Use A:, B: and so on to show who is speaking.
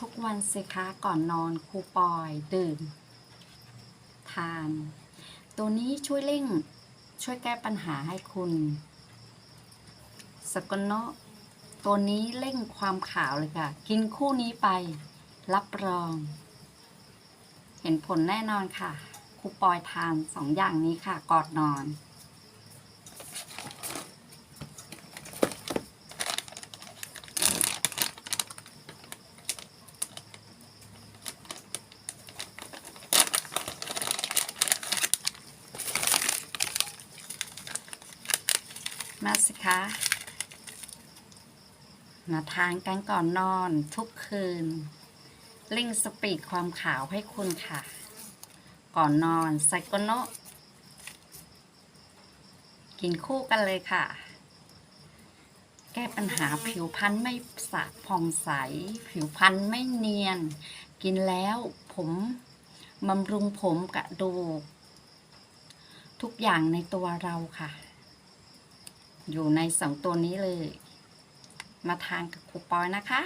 A: ทุกวันสิคะก่อนนอนครูปอยดื่ม ทาน ตัวนี้ช่วยเร่งช่วยแก้ปัญหาให้คุณสกนเนตัวนี้เร่งความขาวเลยค่ะ กินคู่นี้ไป รับรอง เห็นผลแน่นอนค่ะครูปอยทานสองอย่างนี้ค่ะก่อนนอน มาสิคะมาทานกันก่อนนอนทุกคืนเร่งสปีดความขาวให้คุณค่ะ ก่อนนอนไซโกโนะกินคู่กันเลยค่ะ แก้ปัญหาผิวพรรณไม่สะผ่องใส ผิวพรรณไม่เนียน กินแล้วผมบำรุงผมกระดูก ทุกอย่างในตัวเราค่ะ อยู่ในสองตัวนี้เลย มาทานกับครูปอยนะคะ